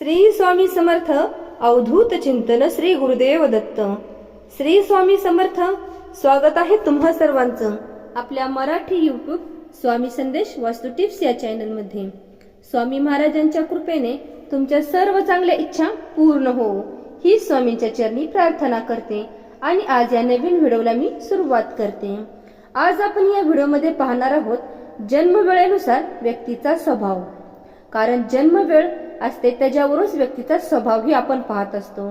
श्री स्वामी समर्थ अवधूत चिंतन श्री गुरुदेव दत्त. श्री स्वामी समर्थ स्वागत आहे तुम्हा सर्वांचं आपल्या मराठी युट्यूब स्वामी संदेश वास्तू टिप्स या चॅनलमध्ये स्वामी महाराजांच्या कृपेने तुमच्या सर्व चांगल्या इच्छा पूर्ण हो. ही स्वामींच्या चरणी प्रार्थना करते आणि आज या नवीन व्हिडिओला मी सुरुवात करते. आज आपण या व्हिडिओमध्ये पाहणार आहोत जन्मवेळेनुसार व्यक्तीचा स्वभाव. कारण जन्मवेळ असते त्याच्यावरूनच व्यक्तीचा स्वभावही आपण पाहत असतो.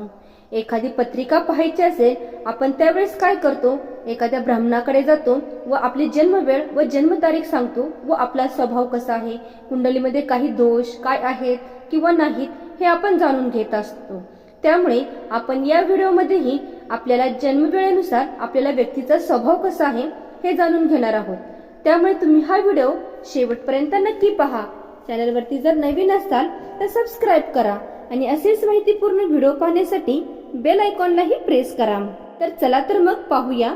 एखादी पत्रिका पाहायची असेल आपण त्यावेळेस काय करतो? एखाद्या ब्राह्मणाकडे जातो व आपली जन्मवेळ व जन्मतारीख सांगतो व आपला स्वभाव कसा आहे? कुंडलीमध्ये काही दोष काय आहेत किंवा नाहीत हे आपण जाणून घेत असतो. त्यामुळे आपण या व्हिडिओमध्येही आपल्याला जन्मवेळेनुसार आपल्याला व्यक्तीचा स्वभाव कसा आहे हे जाणून घेणार आहोत. त्यामुळे तुम्ही हा व्हिडिओ शेवटपर्यंत नक्की पहा. चॅनलवरती जर नवीन असाल तर सबस्क्राईब करा आणि असेच माहितीपूर्ण व्हिडिओ पाहण्यासाठी बेल आयकॉनलाही प्रेस करा. तर चला तर मग पाहूया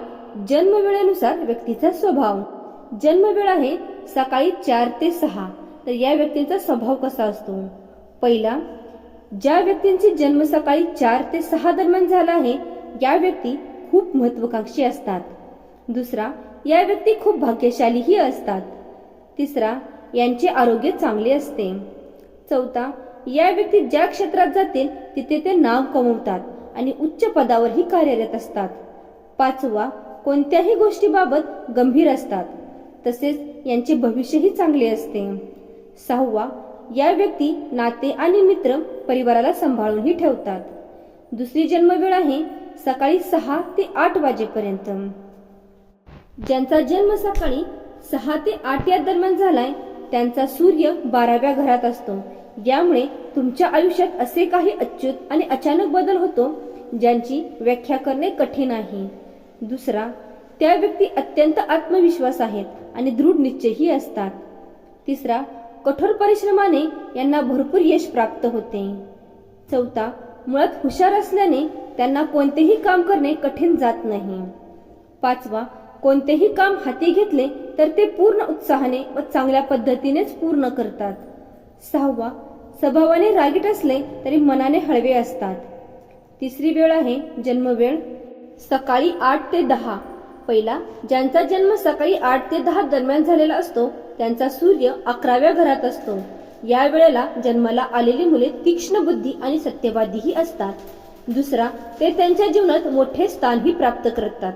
जन्मवेळेनुसार व्यक्तीचा स्वभाव. जन्मवेळ आहे सकाळी चार ते सहा. तर या व्यक्तीचा स्वभाव कसा असतो? पहिला ज्या व्यक्तींची जन्म सकाळी चार ते सहा दरम्यान झाला आहे या व्यक्ती खूप महत्वाकांक्षी असतात. दुसरा या व्यक्ती खूप भाग्यशालीही असतात. तिसरा यांचे आरोग्य चांगले असते. चौथा या व्यक्ती ज्या क्षेत्रात जातील तिथे ते नाव कमवतात आणि उच्च पदावरही कार्यरत असतात. पाचवा कोणत्याही गोष्टीबाबत गंभीर असतात. तसेच यांचे भविष्यही चांगले असते. सहावा या व्यक्ती नाते आणि मित्र परिवाराला सांभाळूनही ठेवतात. दुसरी जन्मवेळ आहे सकाळी सहा ते आठ वाजेपर्यंत. ज्यांचा जन्म सकाळी सहा ते आठ या दरम्यान झालाय त्यांचा सूर्य बाराव्या घरात असतो. यामुळे तुमच्या आयुष्यात असे काही अच्युत आणि अचानक बदल होतो ज्यांची व्याख्या करणे कठीण आहे. दुसरा त्या व्यक्ती अत्यंत आत्मविश्वास आहेत आणि दृढ निश्चयही असतात. तिसरा कठोर परिश्रमाने यांना भरपूर यश प्राप्त होते. चौथा मुळात हुशार असल्याने त्यांना कोणतेही काम करणे कठीण जात नाही. पाचवा कोणतेही काम हाती घेतले तर ते पूर्ण उत्साहाने व चांगल्या पद्धतीनेच पूर्ण करतात. सहावा स्वभावाने रागीट असले तरी मनाने हळवे असतात. तिसरी वेळ आहे जन्मवेळ. सकाळी आठ ते दहा. पहिला ज्यांचा जन्म सकाळी आठ ते दहा दरम्यान झालेला असतो त्यांचा सूर्य अकराव्या घरात असतो. या वेळेला जन्माला आलेली मुले तीक्ष्ण बुद्धी आणि सत्यवादीही असतात. दुसरा ते त्यांच्या जीवनात मोठे स्थानही प्राप्त करतात.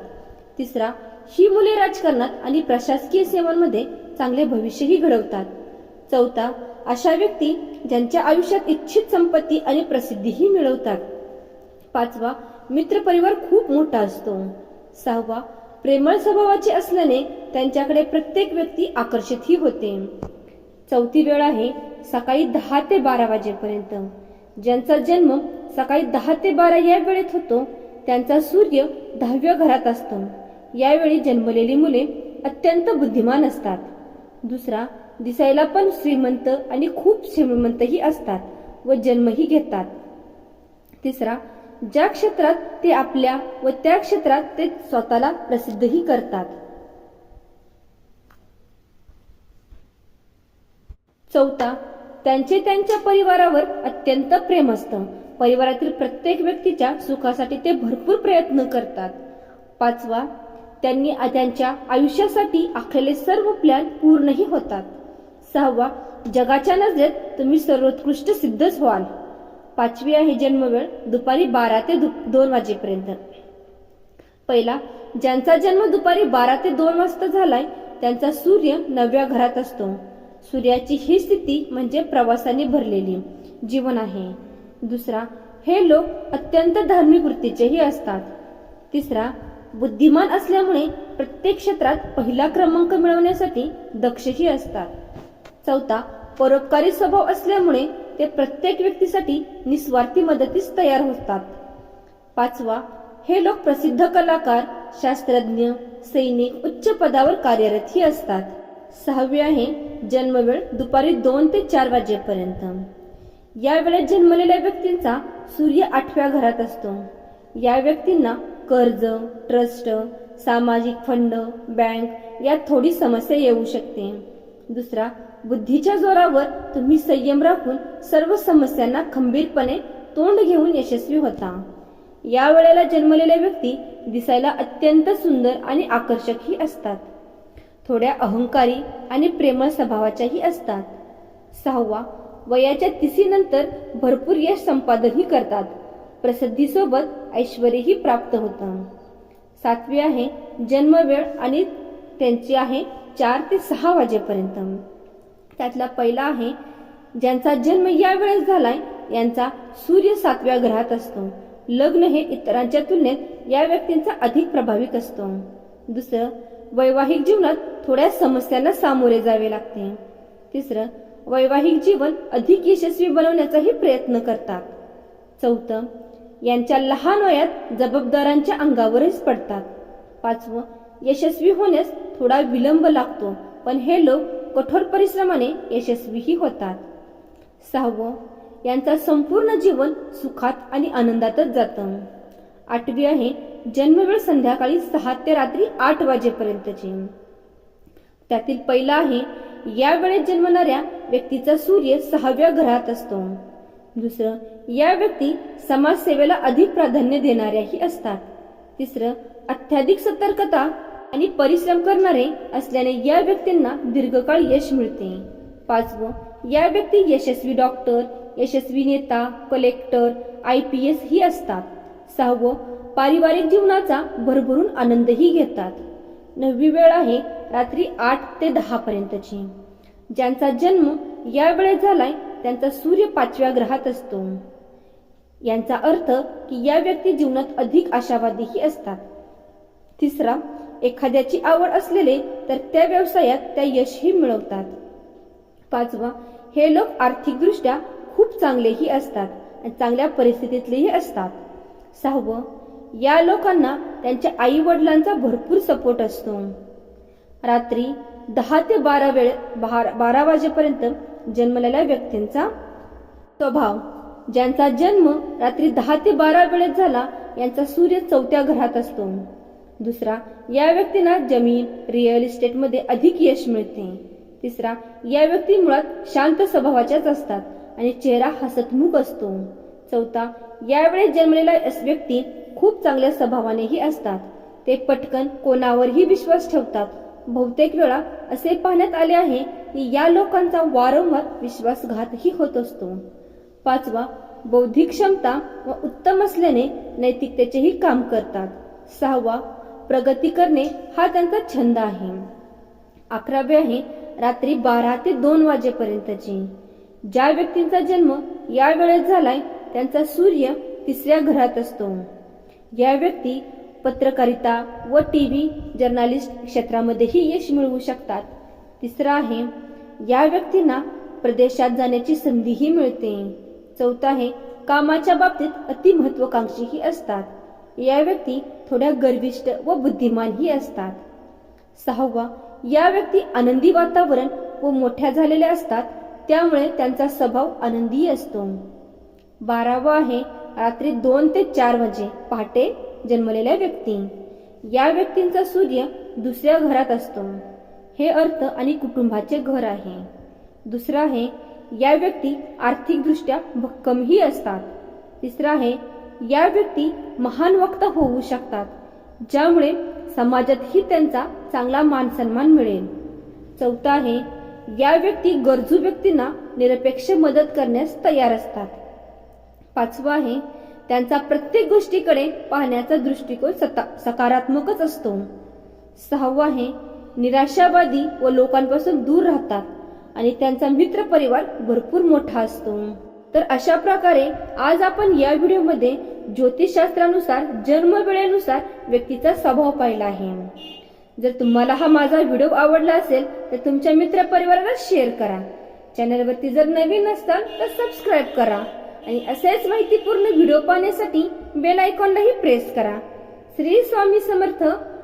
तिसरा ही मुले राजकारणात आणि प्रशासकीय सेवांमध्ये चांगले भविष्यही घडवतात. चौथा अशा व्यक्ती ज्यांच्या आयुष्यात इच्छित संपत्ती आणि प्रसिद्धीही मिळवतात. पाचवा मित्रपरिवार खूप मोठा असतो. सहावा प्रेमळ स्वभावाचे असल्याने त्यांच्याकडे प्रत्येक व्यक्ती आकर्षितही होते. चौथी वेळ आहे सकाळी दहा ते बारा वाजेपर्यंत. ज्यांचा जन्म सकाळी दहा ते बारा या वेळेत होतो त्यांचा सूर्य दहाव्या घरात असतो. यावेळी जन्मलेली मुले अत्यंत बुद्धिमान असतात. दुसरा दिसायला पण श्रीमंत आणि खूप श्रीमंतही असतात व जन्मही घेतात. तिसरा ज्या क्षेत्रात ते आपल्या व त्या क्षेत्रात ते स्वतःला प्रसिद्धही करतात. चौथा त्यांचे त्यांच्या परिवारावर अत्यंत प्रेम असतं. परिवारातील प्रत्येक व्यक्तीच्या सुखासाठी ते भरपूर प्रयत्न करतात. पाचवा त्यांनी त्यांच्या आयुष्यासाठी आखलेले सर्व प्लॅन पूर्णही होतात. सहावा जगाच्या नजरेत तुम्ही सर्वोत्कृष्ट सिद्धच व्हाल. पाचवी आहे जन्मवेळ दुपारी बारा ते दु- दोन वाजेपर्यंत. पहिला ज्यांचा जन्म दुपारी बारा ते दोन वाजता झालाय त्यांचा सूर्य नवव्या घरात असतो. सूर्याची ही स्थिती म्हणजे प्रवासाने भरलेली जीवन आहे. दुसरा हे लोक अत्यंत धार्मिक वृत्तीचेही असतात. तिसरा बुद्धिमान असल्यामुळे प्रत्येक क्षेत्रात पहिला क्रमांक मिळवण्यासाठी दक्षही असतात. चौथा परोपकारी स्वभाव असल्यामुळे ते प्रत्येक व्यक्तीसाठी निस्वार्थी मदतीस तयार होतात. पाचवा हे लोक प्रसिद्ध कलाकार शास्त्रज्ञ सैनिक उच्च पदावर कार्यरतही असतात. सहावी आहे जन्मवेळ दुपारी दोन ते चार वाजेपर्यंत. या वेळेत जन्मलेल्या व्यक्तींचा सूर्य आठव्या घरात असतो. या व्यक्तींना कर्ज ट्रस्ट सामाजिक फंड बँक यात थोडी समस्या येऊ शकते. दुसरा बुद्धीच्या जोरावर तुम्ही संयम राखून सर्व समस्यांना खंबीरपणे तोंड घेऊन यशस्वी होता. या वेळेला जन्मलेल्या व्यक्ती दिसायला अत्यंत सुंदर आणि आकर्षकही असतात. थोड्या अहंकारी आणि प्रेमळ स्वभावाच्याही असतात. सहावा वयाच्या तिसीनंतर भरपूर यश संपादनही करतात. प्रसिद्धीसोबत ऐश्वर्यही प्राप्त होतं. सातवी आहे जन्मवेळ आणि त्यांची आहे चार ते सहा वाजेपर्यंत. त्यातला पहिला आहे ज्यांचा जन्म या वेळेस झालाय यांचा सूर्य सातव्या ग्रहात असतो. लग्न हे इतरांच्या तुलनेत या व्यक्तींचा अधिक प्रभावित असतो. दुसरं वैवाहिक जीवनात थोड्या समस्यांना सामोरे जावे लागते. तिसरं वैवाहिक जीवन अधिक यशस्वी बनवण्याचाही प्रयत्न करतात. चौथं यांच्या लहान वयात जबाबदारांच्या अंगावरच पडतात. पाचवं यशस्वी होण्यास थोडा विलंब लागतो पण हे लोक कठोर परिश्रमाने यशस्वीही होतात. सहावं यांचा संपूर्ण जीवन सुखात आणि आनंदातच जातं. आठवी आहे जन्मवेळ संध्याकाळी सहा ते रात्री आठ वाजेपर्यंतची. त्यातील पहिला आहे या वेळेत जन्मणाऱ्या व्यक्तीचा सूर्य सहाव्या घरात असतो. दुसरं या व्यक्ती समाजसेवेला अधिक प्राधान्य देणाऱ्याही असतात. तिसरं अत्याधिक सतर्कता आणि परिश्रम करणारे असल्याने या व्यक्तींना दीर्घकाळ यश मिळते. पाचवं या व्यक्ती यशस्वी डॉक्टर यशस्वी नेता कलेक्टर आय पी एस ही असतात. सहावं पारिवारिक जीवनाचा भरभरून आनंदही घेतात. नववी वेळ आहे रात्री आठ ते दहा पर्यंतची. ज्यांचा जन्म या वेळेत झालाय त्यांचा सूर्य पाचव्या ग्रहात असतो. यांचा अर्थ की या व्यक्ती जीवनात अधिक आशावादीही असतात. तिसरा एखाद्याची आवड असलेले तर त्या व्यवसायात त्या यशही मिळवतात. पाचवा हे लोक आर्थिकदृष्ट्या खूप चांगलेही असतात आणि चांगल्या परिस्थितीतलेही असतात. सहावं या लोकांना त्यांच्या आई वडिलांचा भरपूर सपोर्ट असतो. रात्री दहा ते बारा वेळ बारा बारा वाजेपर्यंत जन्मलेल्या व्यक्तींचा स्वभाव. ज्यांचा जन्म रात्री दहा ते बारा वेळेत झाला यांचा सूर्य चौथ्या घरात असतो. दुसरा या व्यक्तींना जमीन रिअल इस्टेटमध्ये अधिक यश मिळते. तिसरा या व्यक्ती मुळात शांत स्वभावाच्याच असतात आणि चेहरा हसतमुख असतो. चौथा यावेळेस जन्मलेला व्यक्ती खूप चांगल्या स्वभावानेही असतात. ते पटकन कोणावरही विश्वास ठेवतात. बहुतेक वेळा असे पाहण्यात आले आहे की या लोकांचा वारंवार विश्वासघातही होत असतो. पाचवा बौद्धिक क्षमता व उत्तम असल्याने नैतिकतेचेही काम करतात. सहावा प्रगती करणे हा त्यांचा छंद आहे. अकरावे आहे रात्री बारा ते दोन वाजेपर्यंतची. ज्या व्यक्तींचा जन्म या वेळेत झालाय त्यांचा सूर्य तिसऱ्या घरात असतो. या व्यक्ती पत्रकारिता व टी व्ही जर्नालिस्ट क्षेत्रामध्येही यश मिळवू शकतात. तिसरा आहे या व्यक्तींना प्रदेशात जाण्याची संधीही मिळते. चौथा आहे कामाच्या बाबतीत अति महत्वाकांक्षीही असतात. या व्यक्ती थोड्या गर्विष्ट व बुद्धिमानही असतात. सहावा या व्यक्ती आनंदी वातावरण व मोठ्या झालेल्या असतात त्यामुळे त्यांचा स्वभाव आनंदी असतो. बारावा आहे रात्री दोन ते चार वाजे पहाटे जन्मलेल्या व्यक्ती. या व्यक्तींचा सूर्य दुसऱ्या घरात असतो. हे अर्थ आणि कुटुंबाचे घर आहे. दुसरं आहे या व्यक्ती आर्थिकदृष्ट्या भक्कमही असतात. तिसरं आहे या व्यक्ती महान वक्ता होऊ शकतात ज्यामुळे समाजातही त्यांचा चांगला मान सन्मान मिळेल. चौथा आहे या व्यक्ती गरजू व्यक्तींना निरपेक्ष मदत करण्यास तयार असतात. पाचवा आहे त्यांचा प्रत्येक गोष्टीकडे पाहण्याचा दृष्टिकोन सता सकारात्मकच असतो. सहावा आहे निराशावादी व लोकांपासून दूर राहतात आणि त्यांचा मित्र परिवार भरपूर मोठा असतो. तर अशा प्रकारे आज आपण या व्हिडिओमध्ये ज्योतिषशास्त्रानुसार जन्म वेळेनुसार व्यक्तीचा स्वभाव पाहिला आहे. जर तुम्हाला हा माझा व्हिडिओ आवडला असेल तर तुमच्या मित्र परिवाराला शेअर करा. चॅनलवरती जर नवीन असाल तर सबस्क्राईब करा आणि असेच माहितीपूर्ण व्हिडिओ पाहण्यासाठी बेल आयकॉनलाही प्रेस करा. श्री स्वामी समर्थ